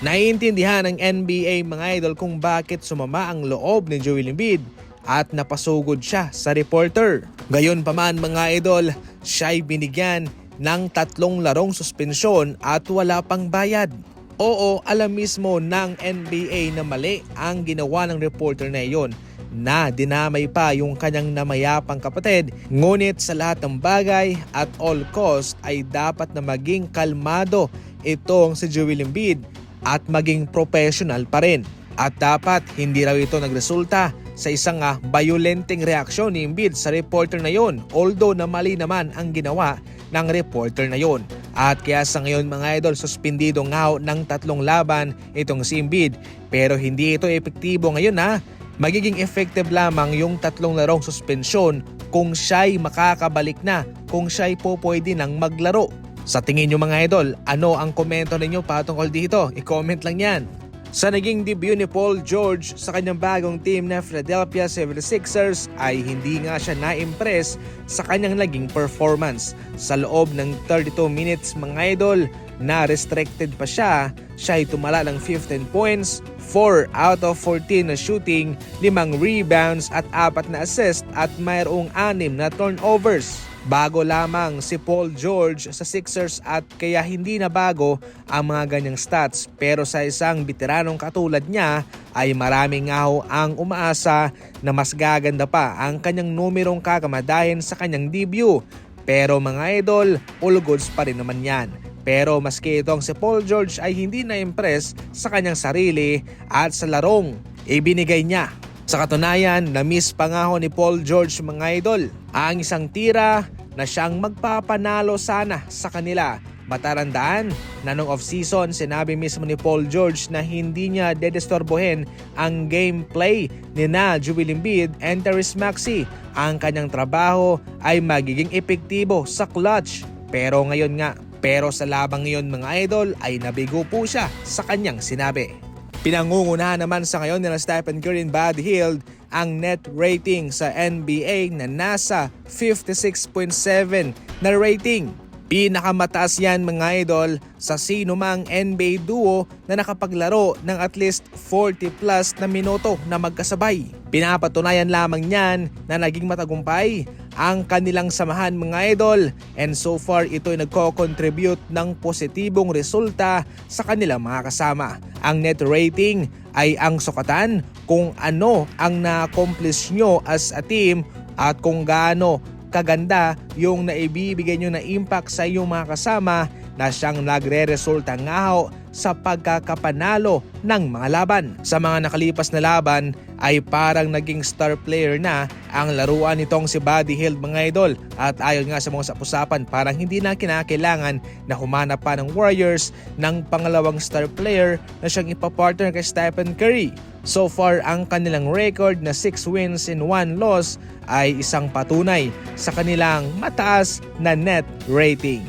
Naiintindihan ng NBA mga idol kung bakit sumama ang loob ni Joel Embiid at napasugod siya sa reporter. Gayon pa man mga idol, siya'y binigyan ng tatlong larong suspensyon at wala pang bayad. Oo, alam mismo ng NBA na mali ang ginawa ng reporter na iyon na dinamay pa yung kanyang namayapang kapatid. Ngunit sa lahat ng bagay at all cost ay dapat na maging kalmado itong si Joel Embiid at maging professional pa rin. At dapat hindi raw ito nagresulta sa isang uh, violenteng reaksyon ni Embiid sa reporter na yon although na mali naman ang ginawa ng reporter na yon. At kaya sa ngayon mga idol, suspendido nga ng tatlong laban itong si Embiid. Pero hindi ito epektibo ngayon ha. Magiging effective lamang yung tatlong larong suspensyon kung siya'y makakabalik na, kung siya'y po pwede nang maglaro. Sa tingin nyo mga idol, ano ang komento ninyo patungkol dito? I-comment lang yan. Sa naging debut ni Paul George sa kanyang bagong team na Philadelphia 76ers ay hindi nga siya na-impress sa kanyang naging performance. Sa loob ng 32 minutes mga idol, na restricted pa siya, siya ay tumala ng 15 points, 4 out of 14 na shooting, 5 rebounds at 4 na assist at mayroong 6 na turnovers. Bago lamang si Paul George sa Sixers at kaya hindi na bago ang mga ganyang stats pero sa isang veteranong katulad niya ay maraming nga ho ang umaasa na mas gaganda pa ang kanyang numerong kakamadahin sa kanyang debut. Pero mga idol, all goods pa rin naman yan. Pero maski itong si Paul George ay hindi na-impress sa kanyang sarili at sa larong ibinigay niya. Sa katunayan, na-miss pa nga ho ni Paul George mga idol ang isang tira na siyang magpapanalo sana sa kanila. Matarandaan na nung off-season sinabi mismo ni Paul George na hindi niya dedestorbohin ang gameplay ni na Joel Embiid and Therese Maxey. Ang kanyang trabaho ay magiging epektibo sa clutch. Pero ngayon nga, pero sa labang ngayon mga idol ay nabigo po siya sa kanyang sinabi. Pinangungunahan naman sa ngayon nila Stephen Curry and Buddy Hield ang net rating sa NBA na nasa 56.7 na rating. Pinakamataas yan mga idol sa sino mang NBA duo na nakapaglaro ng at least 40 plus na minuto na magkasabay. Pinapatunayan lamang niyan na naging matagumpay ang kanilang samahan mga idol and so far ito ay nagko-contribute ng positibong resulta sa kanilang mga kasama. Ang net rating ay ang sukatan kung ano ang na-accomplish nyo as a team at kung gaano kaganda yung naibibigay nyo na impact sa iyong mga kasama na siyang nagre-resulta nga ho sa pagkakapanalo ng mga laban. Sa mga nakalipas na laban ay parang naging star player na ang laruan nitong si Buddy Hield mga idol at ayon nga sa mga usapan parang hindi na kinakailangan na humanap pa ng Warriors ng pangalawang star player na siyang ipapartner kay Stephen Curry. So far, ang kanilang record na 6 wins and 1 loss ay isang patunay sa kanilang mataas na net rating.